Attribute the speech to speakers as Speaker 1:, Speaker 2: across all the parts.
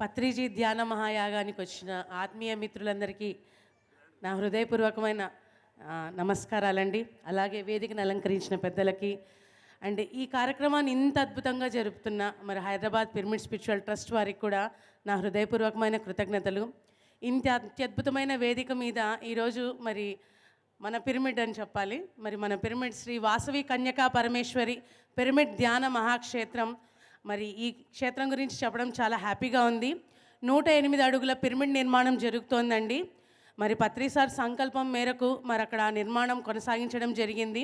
Speaker 1: పత్రిజీ ధ్యాన మహాయాగానికి వచ్చిన ఆత్మీయ మిత్రులందరికీ నా హృదయపూర్వకమైన నమస్కారాలండి. అలాగే వేదికను అలంకరించిన పెద్దలకి. అండ్ ఈ కార్యక్రమాన్ని ఇంత అద్భుతంగా జరుపుతున్న మరి హైదరాబాద్ పిరమిడ్ స్పిరిచువల్ ట్రస్ట్ వారికి కూడా నా హృదయపూర్వకమైన కృతజ్ఞతలు. ఇంత అత్యద్భుతమైన వేదిక మీద ఈరోజు మరి మన పిరమిడ్ అని చెప్పాలి. మరి మన పిరమిడ్ శ్రీ వాసవి కన్యకా పరమేశ్వరి పిరమిడ్ ధ్యాన మహాక్షేత్రం మరి ఈ క్షేత్రం గురించి చెప్పడం చాలా హ్యాపీగా ఉంది. నూట ఎనిమిది అడుగుల పిరమిడ్ నిర్మాణం జరుగుతోందండి. మరి పత్రిసార్ సంకల్పం మేరకు మరి అక్కడ నిర్మాణం కొనసాగించడం జరిగింది.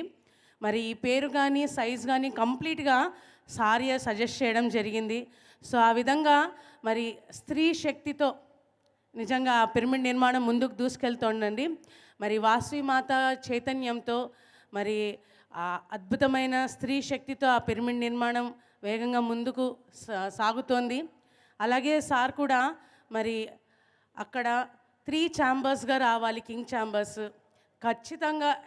Speaker 1: మరి ఈ పేరు కానీ సైజ్ కానీ కంప్లీట్గా సారియే సజెస్ట్ చేయడం జరిగింది. సో ఆ విధంగా మరి స్త్రీ శక్తితో నిజంగా ఆ పిరమిడ్ నిర్మాణం ముందుకు దూసుకెళ్తోందండి. మరి వాసవి మాత చైతన్యంతో మరి ఆ అద్భుతమైన స్త్రీ శక్తితో ఆ పిరమిడ్ నిర్మాణం వేగంగా ముందుకు సా- సాగుతోంది. అలాగే సార్ కూడా మరి అక్కడ త్రీ ఛాంబర్స్గా రావాలి కింగ్ ఛాంబర్స్. ఖచ్చితంగా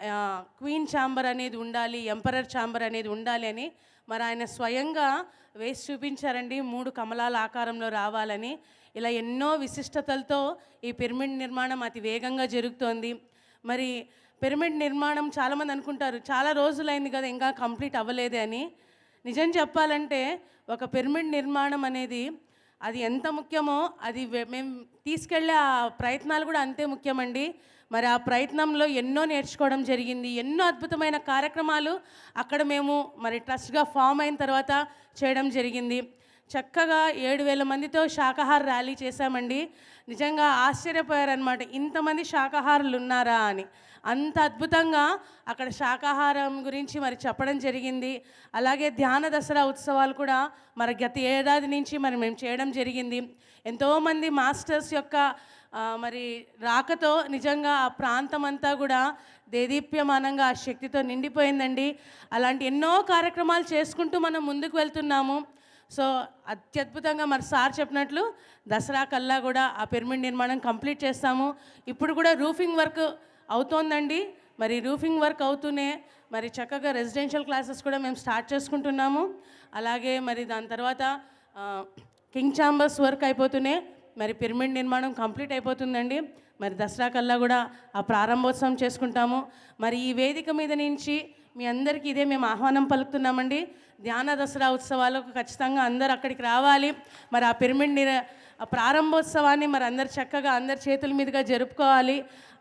Speaker 1: క్వీన్ ఛాంబర్ అనేది ఉండాలి ఎంపరర్ ఛాంబర్ అనేది ఉండాలి అని మరి ఆయన స్వయంగా వేసి చూపించారండి. మూడు కమలాల ఆకారంలో రావాలని. ఇలా ఎన్నో విశిష్టతలతో ఈ పిరమిడ్ నిర్మాణం అతి వేగంగా జరుగుతోంది. మరి పిరమిడ్ నిర్మాణం చాలామంది అనుకుంటారు చాలా రోజులైంది కదా ఇంకా కంప్లీట్ అవ్వలేదే అని. నిజం చెప్పాలంటే ఒక పిరమిడ్ నిర్మాణం అనేది అది ఎంత ముఖ్యమో అది మేము తీసుకెళ్ళే ఆ ప్రయత్నాలు కూడా అంతే ముఖ్యమండి. మరి ఆ ప్రయత్నంలో ఎన్నో నేర్చుకోవడం జరిగింది ఎన్నో అద్భుతమైన కార్యక్రమాలు అక్కడ మేము మరి ట్రస్ట్గా ఫామ్ అయిన తర్వాత చేయడం జరిగింది. చక్కగా ఏడు వేల మందితో శాకాహార ర్యాలీ చేశామండి. నిజంగా ఆశ్చర్యపోయారనమాట ఇంతమంది శాకాహారులు ఉన్నారా అని. అంత అద్భుతంగా అక్కడ శాకాహారం గురించి మరి చెప్పడం జరిగింది. అలాగే ధ్యాన దసరా ఉత్సవాలు కూడా మరి గత ఏడాది నుంచి మరి మేము చేయడం జరిగింది. ఎంతోమంది మాస్టర్స్ యొక్క మరి రాకతో నిజంగా ఆ ప్రాంతం అంతా కూడా దేదీప్యమానంగా ఆ శక్తితో నిండిపోయిందండి. అలాంటి ఎన్నో కార్యక్రమాలు చేసుకుంటూ మనం ముందుకు వెళ్తున్నాము. సో అత్యద్భుతంగా మరి సార్ చెప్పినట్లు దసరా కల్లా కూడా ఆ పిరమిడ్ నిర్మాణం కంప్లీట్ చేస్తాము. ఇప్పుడు కూడా రూఫింగ్ వర్క్ అవుతోందండి. మరి రూఫింగ్ వర్క్ అవుతూనే మరి చక్కగా రెసిడెన్షియల్ క్లాసెస్ కూడా మేము స్టార్ట్ చేసుకుంటున్నాము. అలాగే మరి దాని తర్వాత కింగ్ ఛాంబర్స్ వర్క్ అయిపోతూనే మరి పిరమిడ్ నిర్మాణం కంప్లీట్ అయిపోతుందండి. మరి దసరా కల్లా కూడా ఆ ప్రారంభోత్సవం చేసుకుంటాము. మరి ఈ వేదిక మీద నుంచి మీ అందరికీ ఇదే మేము ఆహ్వానం పలుకుతున్నామండి. ధ్యాన దసరా ఉత్సవాలకు ఖచ్చితంగా అందరు అక్కడికి రావాలి. మరి ఆ పిరమిడ్ నిర ప్రారంభోత్సవాన్ని మరి అందరు చక్కగా అందరి చేతుల మీదుగా జరుపుకోవాలి.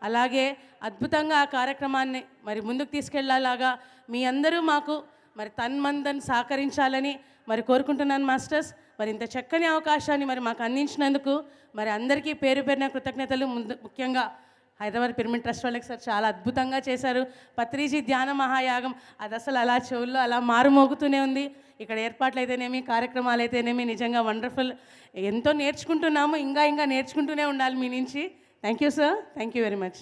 Speaker 1: అలాగే అద్భుతంగా ఆ కార్యక్రమాన్ని మరి ముందుకు తీసుకెళ్ళేలాగా మీ అందరూ మాకు మరి తన్మందన్ సహకరించాలని మరి కోరుకుంటున్నాను మాస్టర్స్. మరి ఇంత చక్కని అవకాశాన్ని మరి మాకు అందించినందుకు మరి అందరికీ పేరు పేరిన కృతజ్ఞతలు. ముందు ముఖ్యంగా హైదరాబాద్ పిరమిడ్ ట్రస్ట్ వాళ్ళకి సార్ చాలా అద్భుతంగా చేశారు. పత్రిజీ ధ్యాన మహాయాగం అది అసలు అలా చెవుల్లో అలా మారుమోగుతూనే ఉంది. ఇక్కడ ఏర్పాట్లు అయితేనేమి కార్యక్రమాలు అయితేనేమి నిజంగా వండర్ఫుల్. ఎంతో నేర్చుకుంటున్నాము ఇంకా ఇంకా నేర్చుకుంటూనే ఉండాలి మీ నుంచి. Thank you sir thank you very much.